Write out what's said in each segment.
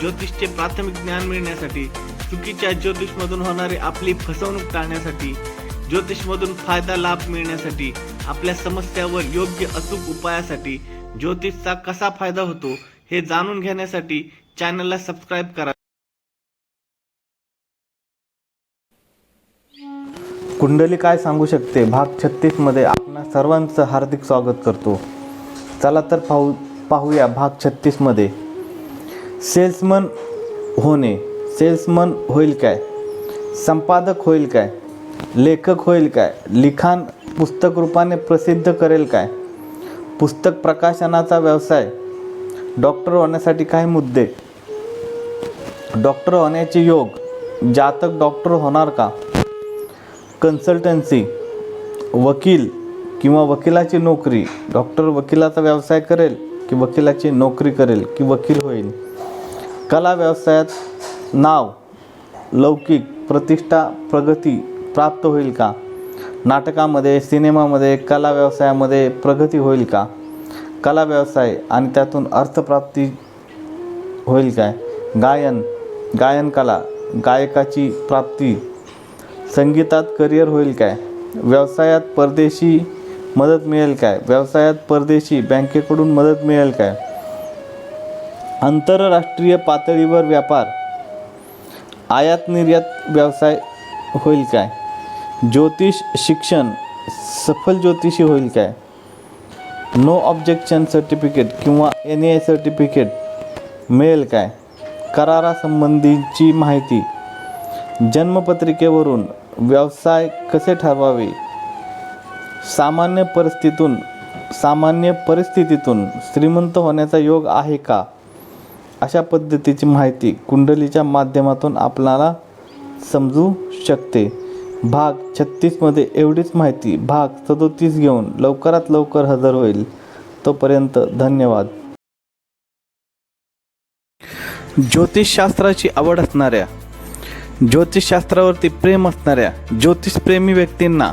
ज्योतिषचे प्राथमिक ज्ञान मिळण्यासाठी चुकीच्या ज्योतिषमधून होणारी आपली फसवणूक टाळण्यासाठी ज्योतिषमधून फायदा लाभ मिळण्यासाठी आपल्या समस्यावर योग्य अचूक उपायासाठी ज्योतिषचा कसा फायदा होतो हे जाणून घेण्यासाठी चॅनलला सबस्क्राईब करा. कुंडली काय सांगू शकते? भाग छत्तीसमध्ये आपणा सर्वांचं हार्दिक स्वागत करतो. चला तर पाहू पाहूया भाग छत्तीसमध्ये सेल्समन होणे सेल्समन होईल काय? संपादक होईल काय? लेखक होईल काय? लिखाण पुस्तक रूपाने प्रसिद्ध करेल काय? पुस्तक प्रकाशनाचा व्यवसाय डॉक्टर होण्यासाठी काही मुद्दे. डॉक्टर होण्याचे योग जातक डॉक्टर होणार का? कन्सल्टन्सी वकील किंवा वकिलाची नोकरी डॉक्टर वकिलाचा व्यवसाय करेल की वकिलाची नोकरी करेल की वकील होईल? कला व्यवसायात नाव लौकिक प्रतिष्ठा प्रगती प्राप्त होईल का? नाटकामध्ये सिनेमामध्ये कला व्यवसायामध्ये प्रगती होईल का? कला व्यवसाय आणि त्यातून अर्थप्राप्ती होईल काय? गायन गायन कला गायकाची प्राप्ती. संगीतात करिअर होईल काय? व्यवसायात परदेशी मदत मिळेल काय? व्यवसायात परदेशी बँकेकडून मदत मिळेल काय? आंतरराष्ट्रीय पातळीवर व्यापार. आयात निर्यात व्यवसाय होईल काय? ज्योतिष शिक्षण सफल ज्योतिषी होईल काय? नो ऑब्जेक्शन सर्टिफिकेट किंवा एन ए सर्टिफिकेट मिळेल काय? करारासंबंधीची माहिती. जन्मपत्रिकेवरून व्यवसाय कसे ठरवावे? सामान्य परिस्थितीतून सामान्य परिस्थितीतून श्रीमंत होण्याचा योग आहे का? अशा पद्धतीची माहिती कुंडलीच्या माध्यमातून आपल्याला समजू शकते. भाग छत्तीसमध्ये एवढीच माहिती. भाग सदोतीस घेऊन लवकरात लवकर हजर होईल. तोपर्यंत धन्यवाद. ज्योतिषशास्त्राची आवड असणाऱ्या ज्योतिषशास्त्रावरती प्रेम असणाऱ्या ज्योतिषप्रेमी व्यक्तींना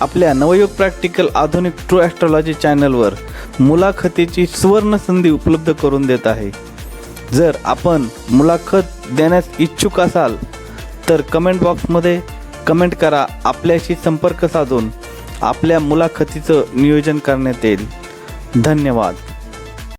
आपल्या Navyug practical Adhunik true astrology चॅनलवर मुलाखतीची सुवर्ण संधी उपलब्ध करून देत आहे. जर आपण मुलाखत देण्यास इच्छुक असाल तर कमेंट बॉक्समध्ये कमेंट करा आपल्याशी संपर्क साधून आपल्या मुलाखतीचं नियोजन करण्यात येईल. धन्यवाद.